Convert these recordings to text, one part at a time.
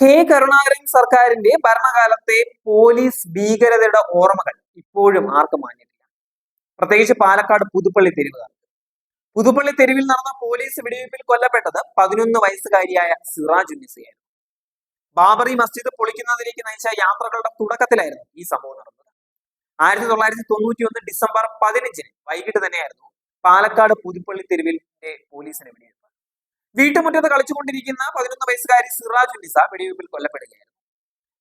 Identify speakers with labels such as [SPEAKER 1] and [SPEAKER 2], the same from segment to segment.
[SPEAKER 1] K. Karunakaran സർക്കാരിന്റെ ഭരണകാലത്തെ police ഭീകരതയുടെ ഓർമ്മകൾ ഇപ്പോഴും ആർക്കും മാഞ്ഞിട്ടില്ല പ്രത്യേകിച്ച് പാലക്കാട് പുതുപ്പള്ളി തെരുവുകാർ പുതുപ്പള്ളി തെരുവിൽ നടന്ന പോലീസ് വെടിവയ്പിൽ കൊല്ലപ്പെട്ടത് പതിനൊന്ന് വയസ്സുകാരിയായ സിറാജ് ഉന്നിസയായിരുന്നു. ബാബറി മസ്ജിദ് പൊളിക്കുന്നതിലേക്ക് നയിച്ച യാത്രകളുടെ തുടക്കത്തിലായിരുന്നു ഈ സംഭവം നടന്നത്. ആയിരത്തി തൊള്ളായിരത്തി തൊണ്ണൂറ്റി ഒന്ന് ഡിസംബർ പതിനഞ്ചിന് വൈകിട്ട് തന്നെയായിരുന്നു പാലക്കാട് പുതുപ്പള്ളി തെരുവിൽ പോലീസിന് വെടിവയ്പ് വീട്ടുമുറ്റത്ത് കളിച്ചുകൊണ്ടിരിക്കുന്ന പതിനൊന്ന് വയസ്സുകാരി സിറാജ് നിസ വെടിവെപ്പിൽ കൊല്ലപ്പെടുകയായിരുന്നു.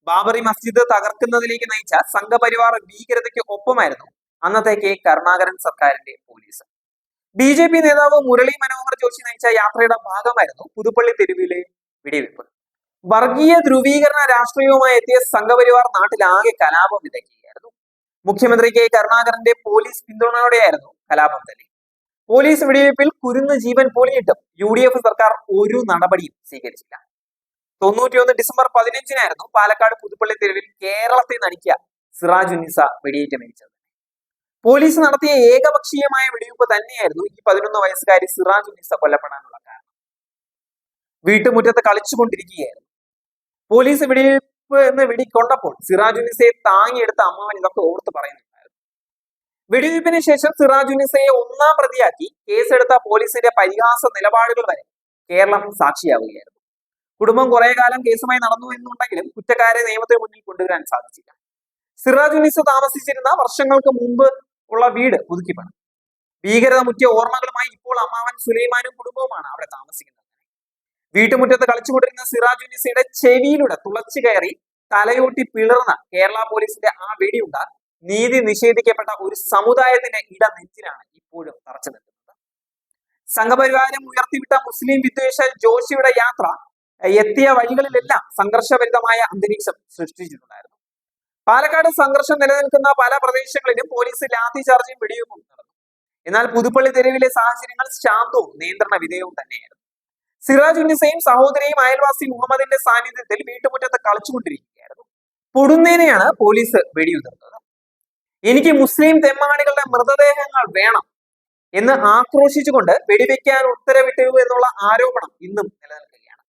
[SPEAKER 1] ബാബറി മസ്ജിദ് തകർക്കുന്നതിലേക്ക് നയിച്ച സംഘപരിവാർ ഭീകരതയ്ക്ക് ഒപ്പമായിരുന്നു അന്നത്തെ കെ. കരുണാകരൻ സർക്കാരിന്റെ പോലീസ്. ബി ജെ പി നേതാവ് മുരളി മനോഹർ ജോഷി നയിച്ച യാത്രയുടെ ഭാഗമായിരുന്നു പുതുപ്പള്ളി തെരുവിലെ വെടിവെപ്പ്. വർഗീയ ധ്രുവീകരണ രാഷ്ട്രീയവുമായി എത്തിയ സംഘപരിവാർ നാട്ടിലാകെ കലാപം വിതയ്ക്കുകയായിരുന്നു. മുഖ്യമന്ത്രി കെ. കരുണാകരന്റെ പോലീസ് പിന്തുണയോടെയായിരുന്നു കലാപം തന്നെ പോലീസ് വെടിവയ്പിൽ കുരുന്ന് ജീവൻ പൊലിയിട്ടും യു ഡി എഫ് സർക്കാർ ഒരു നടപടിയും സ്വീകരിച്ചില്ല. തൊണ്ണൂറ്റിയൊന്ന് ഡിസംബർ പതിനഞ്ചിനായിരുന്നു പാലക്കാട് പുതുപ്പള്ളി തെരുവിൽ കേരളത്തെ നടിക്കുക സിറാജ് ഉന്നിസ വെടിയേറ്റ് മരിച്ചത്. പോലീസ് നടത്തിയ ഏകപക്ഷീയമായ വെടിവെപ്പ് തന്നെയായിരുന്നു ഈ പതിനൊന്ന് വയസ്സുകാരി സിറാജ് കൊല്ലപ്പെടാനുള്ള കാരണം. വീട്ടുമുറ്റത്ത് കളിച്ചുകൊണ്ടിരിക്കുകയായിരുന്നു. പോലീസ് വെടിവെപ്പ് എന്ന് വെടിക്കൊണ്ടപ്പോൾ സിറാജ് ഉന്നിസയെ താങ്ങിയെടുത്ത അമ്മാവൻ ഇതൊക്കെ ഓർത്ത് പറയുന്നുണ്ടായിരുന്നു വെടിവെപ്പിന് ശേഷം സിറാജ് ഉനിസയെ ഒന്നാം പ്രതിയാക്കി. കേസെടുത്ത പോലീസിന്റെ പരിഹാസ നിലപാടുകൾ വരെ കേരളം സാക്ഷിയാവുകയായിരുന്നു. കുടുംബം കുറെ കാലം കേസുമായി നടന്നു എന്നുണ്ടെങ്കിലും കുറ്റക്കാരെ നിയമത്തിന് മുന്നിൽ കൊണ്ടുവരാൻ സാധിച്ചില്ല. സിറാജ് ഉനിസ താമസിച്ചിരുന്ന വർഷങ്ങൾക്ക് മുമ്പ് ഉള്ള വീട് പുതുക്കിപ്പണം. ഭീകരത മുറ്റിയ ഓർമ്മകളുമായി ഇപ്പോൾ അമ്മാവൻ സുലൈമാനും കുടുംബവുമാണ് അവിടെ താമസിക്കുന്നത്. വീട്ടുമുറ്റത്ത് കളിച്ചുകൊണ്ടിരുന്ന സിറാജ് ഉനിസയുടെ ചെവിയിലൂടെ തുളച്ചു കയറി തലയോട്ടി പിളർന്ന കേരള പോലീസിന്റെ ആ വെടിയുണ്ട നീതി നിഷേധിക്കപ്പെട്ട ഒരു സമുദായത്തിന്റെ ഇട നെഞ്ചിലാണ് ഇപ്പോഴും തറച്ചു നിൽക്കുന്നത്. സംഘപരിവാരം ഉയർത്തിവിട്ട മുസ്ലിം വിദ്വേഷ ജോഷിയുടെ യാത്ര എത്തിയ വഴികളിലെല്ലാം സംഘർഷഭരിതമായ അന്തരീക്ഷം സൃഷ്ടിച്ചിട്ടുണ്ടായിരുന്നു. പാലക്കാട് സംഘർഷം നിലനിൽക്കുന്ന പല പ്രദേശങ്ങളിലും പോലീസ് ലാത്തി ചാർജും നടന്നു. എന്നാൽ പുതുപ്പള്ളി തെരുവിലെ സാഹചര്യങ്ങൾ ശാന്തവും നിയന്ത്രണ വിധേയവും തന്നെയായിരുന്നു. സിറാജ് ഉന്നിസയും സഹോദരിയും അയൽവാസി മുഹമ്മദിന്റെ സാന്നിധ്യത്തിൽ വീട്ടുമുറ്റത്ത് കളിച്ചുകൊണ്ടിരിക്കുകയായിരുന്നു. പൊടുന്നേനെയാണ് പോലീസ് വെടിയുതിർത്തത് എനിക്ക് മുസ്ലിം തെമ്മാണികളുടെ മൃതദേഹങ്ങൾ വേണം എന്ന് ആക്രോശിച്ചുകൊണ്ട് വെടിവെക്കാൻ ഉത്തരവിട്ടു എന്നുള്ള ആരോപണം ഇന്നും നിലനിൽക്കുകയാണ്.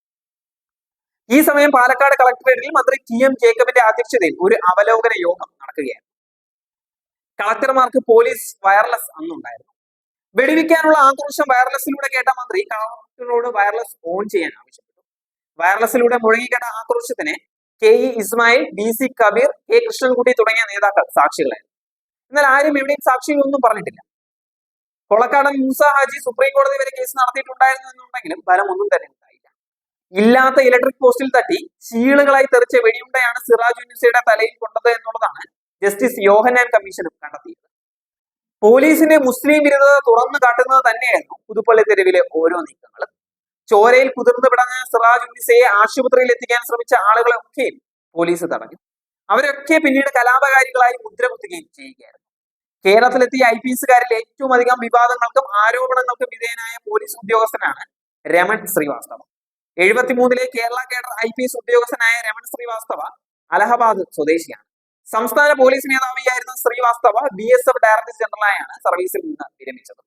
[SPEAKER 1] ഈ സമയം പാലക്കാട് കളക്ടറേറ്റിൽ മന്ത്രി ടി എം ജേക്കബിന്റെ അധ്യക്ഷതയിൽ ഒരു അവലോകന യോഗം നടക്കുകയാണ് കളക്ടർമാർക്ക് പോലീസ് വയർലെസ് അന്നുണ്ടായിരുന്നു. വെടിവെക്കാനുള്ള ആക്രോശം വയർലെസ്സിലൂടെ കേട്ട മന്ത്രി കളക്ടറോട് വയർലെസ് ഓൺ ചെയ്യാൻ ആവശ്യപ്പെട്ടു. വയർലെസ്സിലൂടെ മുഴങ്ങിക്കേട്ട ആക്രോശത്തിന് K E Ismail B C Kabeer K Krishnankutty തുടങ്ങിയ നേതാക്കൾ സാക്ഷികളായിരുന്നു. എന്നാൽ ആരും എവിടെയും സാക്ഷികളൊന്നും പറഞ്ഞിട്ടില്ല. കൊളക്കാടൻ മൂസ ഹാജി സുപ്രീം കോടതി വരെ കേസ് നടത്തിയിട്ടുണ്ടായിരുന്നു എന്നുണ്ടെങ്കിലും ഫലമൊന്നും തന്നെ ഉണ്ടായില്ല. ഇല്ലാത്ത ഇലക്ട്രിക് പോസ്റ്റിൽ തട്ടി ചീളുകളായി തെറിച്ച വെടിയുണ്ടയാണ് സിറാജ് ഉന്നിസയുടെ തലയിൽ കൊണ്ടത് എന്നുള്ളതാണ് ജസ്റ്റിസ് യോഹനാൻ കമ്മീഷനും കണ്ടെത്തിയത്. പോലീസിന്റെ മുസ്ലിം വിരുദ്ധത തുറന്നു കാട്ടുന്നത് തന്നെയായിരുന്നു പുതുപ്പള്ളി തെരുവിലെ ഓരോ നീക്കങ്ങളും. ചോരയിൽ കുതിർന്നു പിടഞ്ഞ സിറാജ് ഉന്നിസയെ ആശുപത്രിയിൽ എത്തിക്കാൻ ശ്രമിച്ച ആളുകളെ ഒക്കെയും പോലീസ് തടഞ്ഞു. അവരൊക്കെ പിന്നീട് കലാപകാരികളായി മുദ്രകുത്തുകയും ചെയ്യുകയായിരുന്നു. കേരളത്തിലെത്തിയ ഐ പി എസുകാരിൽ ഏറ്റവും അധികം വിവാദങ്ങൾക്കും ആരോപണങ്ങൾക്കും വിധേയനായ പോലീസ് ഉദ്യോഗസ്ഥനാണ് Raman Srivastava. എഴുപത്തിമൂന്നിലെ Kerala cadre I P S ഉദ്യോഗസ്ഥനായ രമൺ ശ്രീവാസ്തവ അലഹബാദ് സ്വദേശിയാണ്. സംസ്ഥാന police മേധാവിയായിരുന്ന Srivastava B S F director ജനറലായാണ് സർവീസിൽ നിന്ന് വിരമിച്ചത്.